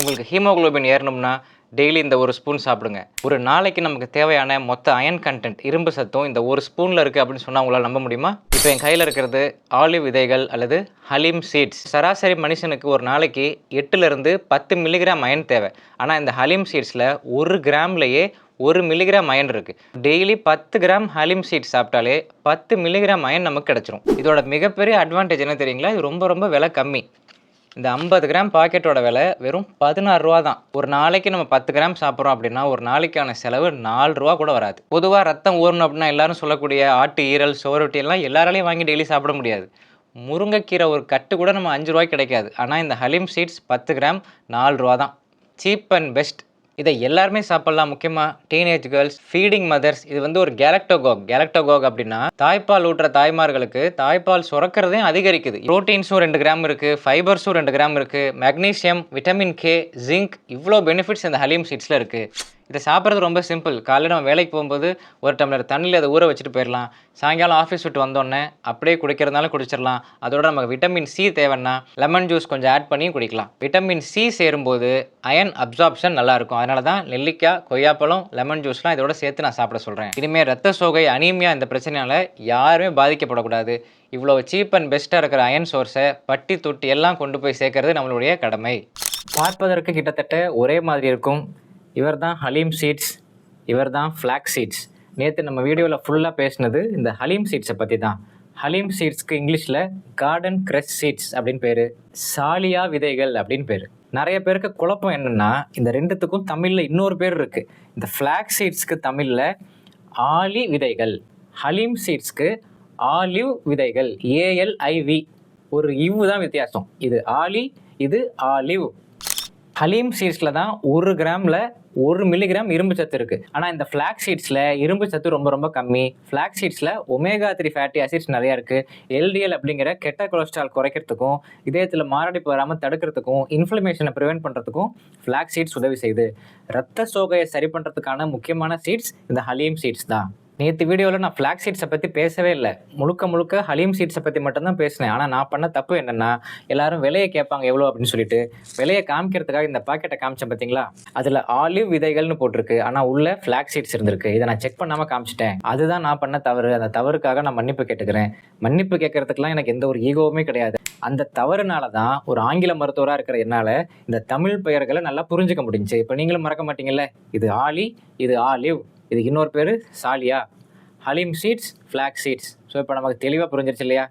உங்களுக்கு haemoglobin ஏறணும்னா daily இந்த ஒரு ஸ்பூன் சாப்பிடுங்க. ஒரு நாளைக்கு நமக்கு தேவையான மொத்த அயன் கண்டென்ட் இரும்பு சத்தும் இந்த ஒரு ஸ்பூனில் இருக்குது அப்படின்னு சொன்னால் உங்களால் நம்ப முடியுமா? இப்போ என் கையில் இருக்கிறது ஆலிவ் விதைகள் அல்லது ஹலீம் சீட்ஸ் சராசரி மனுஷனுக்கு ஒரு நாளைக்கு எட்டுலேருந்து பத்து மில்லிகிராம் அயன் தேவை. ஆனால் இந்த ஹலீம் சீட்ஸில் ஒரு கிராம்லேயே ஒரு மில்லிகிராம் அயன் இருக்குது டெய்லி பத்து கிராம் ஹலீம் சீட்ஸ் சாப்பிட்டாலே பத்து மில்லிகிராம் அயன் நமக்கு கிடச்சிரும். இதோட மிகப்பெரிய அட்வான்டேஜ் என்ன தெரியுங்களா? இது ரொம்ப ரொம்ப விலை கம்மி. இந்த ஐம்பது கிராம் பாக்கெட்டோட விலை வெறும் பதினாறு ரூபா தான். ஒரு நாளைக்கு நம்ம பத்து கிராம் சாப்பிட்றோம் அப்படின்னா ஒரு நாளைக்கான செலவு நாலு ரூபா கூட வராது. பொதுவாக ரத்தம் ஊறணும் அப்படின்னா எல்லாரும் சொல்லக்கூடிய ஆட்டு ஈரல் சோரொட்டி எல்லாம் எல்லாராலையும் வாங்கி டெய்லி சாப்பிட முடியாது. முருங்கைக்கீரை ஒரு கட்டு கூட நம்ம அஞ்சு ரூபாய்க்கு கிடைக்காது. ஆனால் இந்த ஹலீம் சீட்ஸ் பத்து கிராம் நாலு ரூபா தான். சீப் அண்ட் பெஸ்ட் இதை எல்லாருமே சாப்பிட்லாம். முக்கியமாக டீனேஜ் கேர்ள்ஸ் ஃபீடிங் மதர்ஸ் இது வந்து ஒரு கேலக்டோகோக் கேலக்டோகோக் அப்படின்னா தாய்ப்பால் ஊட்டுற தாய்மார்களுக்கு தாய்ப்பால் சுரக்கிறதையும் அதிகரிக்குது. ப்ரோட்டீன்ஸும் ரெண்டு கிராம் இருக்குது ஃபைபர்ஸும் ரெண்டு கிராம் இருக்குது மெக்னீசியம் விட்டமின் கே ஜிங்க் இவ்வளோ பெனிஃபிட்ஸ் இந்த ஹலீம் சீட்ஸில் இருக்குது இதை சாப்பிட்றது ரொம்ப சிம்பிள் காலையில் நம்ம வேலைக்கு போகும்போது ஒரு டம்ளர் தண்ணியில் அதை ஊற வச்சுட்டு போயிடலாம். சாயங்காலம் ஆஃபீஸ் விட்டு வந்தோடனே அப்படியே குடிக்கிறதுனால குடிச்சிடலாம். அதோட நமக்கு விட்டமின் சி தேவைன்னா லெமன் ஜூஸ் கொஞ்சம் ஆட் பண்ணி குடிக்கலாம். விட்டமின் சி சேரும்போது அயன் அப்சார்ப்ஷன் நல்லாயிருக்கும். அதனால தான் நெல்லிக்காய் கொய்யாப்பழம் லெமன் ஜூஸ்லாம் இதோட சேர்த்து நான் சாப்பிட சொல்கிறேன் இனிமேல் ரத்த சோகை அனீமியா இந்த பிரச்சனையால் யாருமே பாதிக்கப்படக்கூடாது. இவ்வளோ சீப் அண்ட் பெஸ்ட்டாக இருக்கிற அயன் சோர்ஸை பட்டி தொட்டி எல்லாம் கொண்டு போய் சேர்க்கறது நம்மளுடைய கடமை. பார்ப்பதற்கு கிட்டத்தட்ட ஒரே மாதிரி இருக்கும். இவர் தான் ஹலீம் சீட்ஸ் இவர் தான் ஃப்ளாக் சீட்ஸ் நேற்று நம்ம வீடியோவில் ஃபுல்லாக பேசினது இந்த ஹலீம் சீட்ஸை பற்றி தான் ஹலீம் சீட்ஸ்க்கு இங்கிலீஷில் கார்டன் கிரஷ் சீட்ஸ் அப்படின்னு பேர் சாலியா விதைகள் அப்படின்னு பேர். நிறைய பேருக்கு குழப்பம் என்னென்னா இந்த ரெண்டுத்துக்கும் தமிழில் இன்னொரு பேர் இருக்குது இந்த ஃப்ளாக் சீட்ஸ்க்கு தமிழில் ஆலி விதைகள் ஹலீம் சீட்ஸ்க்கு ஆலிவ் விதைகள் ஏஎல்ஐவி ஒரு இவ்வு தான் வித்தியாசம். இது ஆலி இது ஆலிவ். ஹலீம் சீட்ஸில் தான் ஒரு கிராமில் ஒரு மில்லிகிராம் இரும்பு சத்து இருக்குது ஆனால் இந்த ஃப்ளாக் சீட்ஸில் இரும்பு சத்து ரொம்ப ரொம்ப கம்மி. ஃப்ளாக் சீட்ஸில் ஒமேகா த்ரீ ஃபேட்டி ஆசிட்ஸ் நிறையா இருக்குது எல்டிஎல் அப்படிங்கிற கெட்ட கொலஸ்ட்ரால் குறைக்கிறதுக்கும் இதயத்தில் மாரடைப்பு வராமல் தடுக்கிறதுக்கும் இன்ஃப்ளமேஷனை ப்ரிவெண்ட் பண்ணுறதுக்கும் ஃப்ளாக் சீட்ஸ் உதவி செய்யுது. ரத்த சோகையை சரி பண்ணுறதுக்கான முக்கியமான சீட்ஸ் இந்த ஹலீம் சீட்ஸ் தான். நேற்று வீடியோவில் நான் ஃப்ளாக் சீட்ஸை பற்றி பேசவே இல்லை. முழுக்க முழுக்க ஹலீம் சீட்ஸை பற்றி மட்டும்தான் பேசினேன். ஆனால் நான் பண்ண தப்பு என்னென்னா எல்லாரும் விலையை கேட்பாங்க எவ்வளோ அப்படின்னு சொல்லிட்டு. விலையை காமிக்கிறதுக்காக இந்த பாக்கெட்டை காமிச்சேன் பார்த்தீங்களா அதில் ஆலிவ் விதைகள்னு போட்டிருக்கு. ஆனால் உள்ள ஃப்ளாக் சீட்ஸ் இருந்திருக்கு. இதை நான் செக் பண்ணாமல் காமிச்சிட்டேன். அதுதான் நான் பண்ண தவறு. அந்த தவறுக்காக நான் மன்னிப்பு கேட்டுக்கிறேன். மன்னிப்பு கேட்கறதுக்குலாம் எனக்கு எந்த ஒரு ஈகோவுமே கிடையாது. அந்த தவறுனால தான் ஒரு ஆங்கில மருத்துவராக இருக்கிற என்னால் இந்த தமிழ் பெயர்களை நல்லா புரிஞ்சுக்க முடிஞ்சுச்சு. இப்போ நீங்களும் மறக்க மாட்டீங்கல்ல? இது ஆலி இது ஆலிவ் இதுக்கு இன்னொரு பேர் சாலியா. Halim seeds flax seeds. So இப்போ நமக்கு தெளிவாக புரிஞ்சிருச்சு இல்லையா?